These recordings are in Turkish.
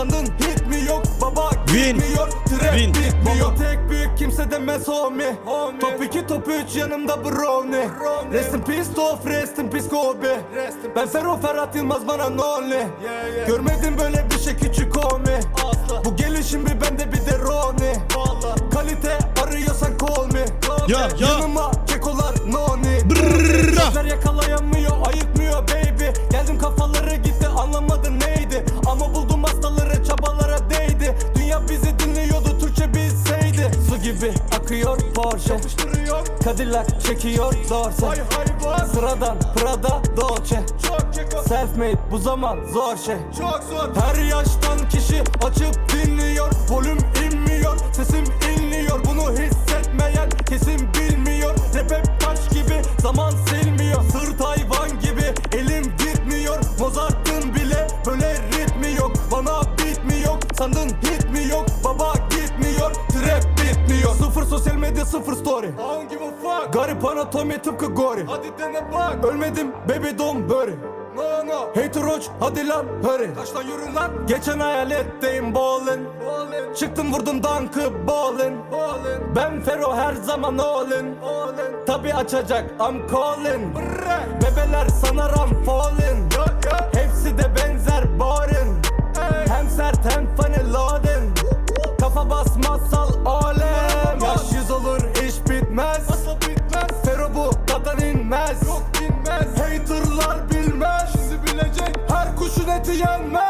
Sandın hit mi yok baba Win. gitmiyor Trap Win. bitmiyor Baba tek büyük kimse demez homie, homie. Top 2 top 3 yanımda brownie, brownie. Rest in peace Tof rest in peace Kobe in Ben Ferro Ferhat Yılmaz bana nolly yeah, yeah. Görmedim böyle bir şey küçük homie Asla. Bu gelişim bir bende bir de Roni Kalite arıyorsan call me Ya, ya. Yanıma kekolar noni Brrrra. Gözler gibi akıyor Porsche. Cadillac çekiyor Dorse. Sıradan Prada Dolce. Self made bu zaman zor şey. Çok zor. Her yaştan kişi açıp dinliyor. Volüm inmiyor sesim inliyor. Bunu hissetmeyen kesin bilmiyor. Rap hep taş gibi zaman Fuck. Garip anatomi tıpkı gori. Hadi dene bak. Ölmedim baby don't worry. No no. Hater roach hadi lan hurry. Kaç lan yürü lan. Geçen hayaletteyim ballin. Çıktım vurdum dankı ballin. Ben Fero her zaman allin Tabi açacak I'm calling. Bebeler sanar I'm falling. Hepsi de to your mind.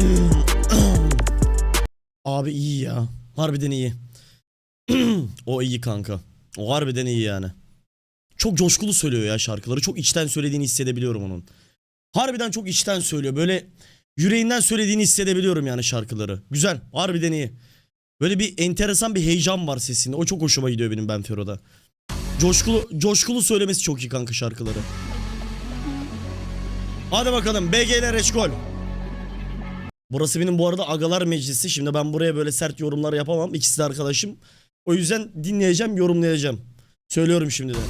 Abi iyi ya. Harbiden iyi. o iyi kanka. O harbiden iyi yani. Çok coşkulu söylüyor ya şarkıları. Çok içten söylediğini hissedebiliyorum onun. Harbiden çok içten söylüyor. Böyle yüreğinden söylediğini hissedebiliyorum yani şarkıları. Güzel. Harbiden iyi. Böyle bir enteresan bir heyecan var sesinde. O çok hoşuma gidiyor benim Ben Fero'da. Coşkulu, coşkulu söylemesi çok iyi kanka şarkıları. Hadi bakalım BG'ler Reçkol. Burası benim bu arada agalar meclisi. Şimdi ben buraya böyle sert yorumlar yapamam. İkisi de arkadaşım. O yüzden dinleyeceğim, yorumlayacağım. Söylüyorum şimdiden.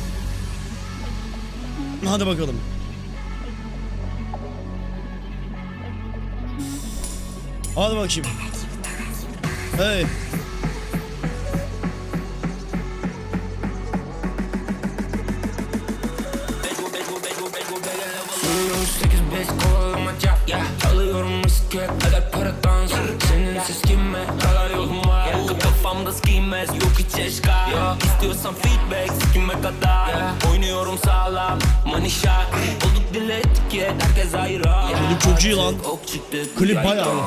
Hadi bakalım. Hadi bakayım. Hey. Sikime kadar yeah. Oynuyorum sağlam shot Olduk dile etiket herkes ayrı. Klip çok iyi lan. Klip bayağı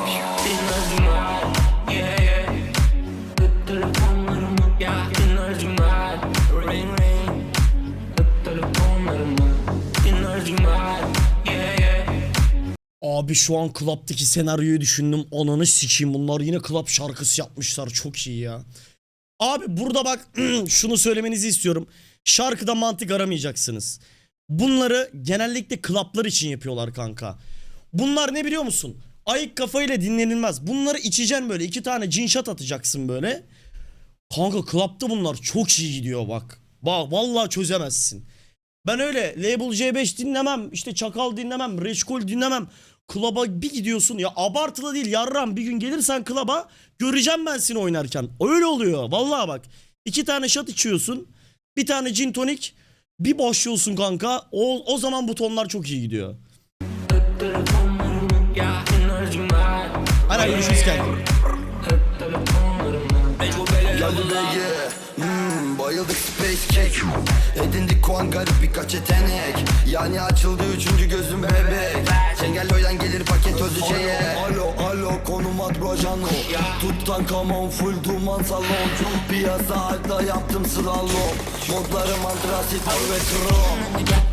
Abi şu an Club'daki senaryoyu düşündüm. Ananı sikeyim bunlar yine Club şarkısı yapmışlar. Çok iyi ya. Abi burada bak şunu söylemenizi istiyorum. Şarkıda mantık aramayacaksınız. Bunları genellikle klaplar için yapıyorlar kanka. Bunlar ne biliyor musun? Ayık kafayla dinlenilmez. Bunları içeceksin böyle. iki tane cin shot atacaksın böyle. Kanka klapta bunlar çok iyi gidiyor bak. Bak vallahi çözemezsin. Ben öyle Label C5 dinlemem, işte Çakal dinlemem, Reçkol dinlemem. Klaba bir gidiyorsun ya abartılı değil yarram bir gün gelirsen klaba göreceğim ben seni oynarken. Öyle oluyor vallahi bak. iki tane shot içiyorsun, bir tane gin tonik, bir başlıyorsun kanka. O, o zaman butonlar çok iyi gidiyor. Hadi görüşürüz Bayıldık space cake Edindik kuan garip birkaç yetenek Yani açıldı üçüncü gözüm at brojano Tuttan kamon full duman salon Piyasa altta yaptım slalom Modlarım antrasit mor ve krom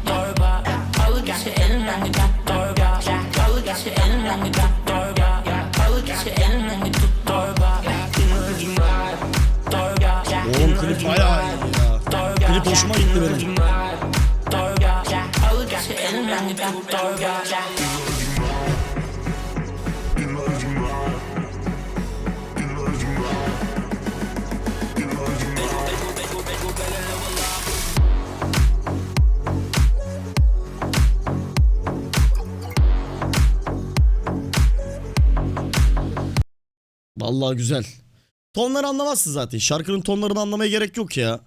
torba Alık içi elinden bir tut torba Alık içi elinden bir tut torba Alık içi elinden bir tut torba Oğlum klip bayağı iyi ya. Klip hoşuma gitti benim. Torba Alık içi elinden bir tut torba Vallahi güzel. Tonları anlamazsın zaten. Şarkının tonlarını anlamaya gerek yok ya.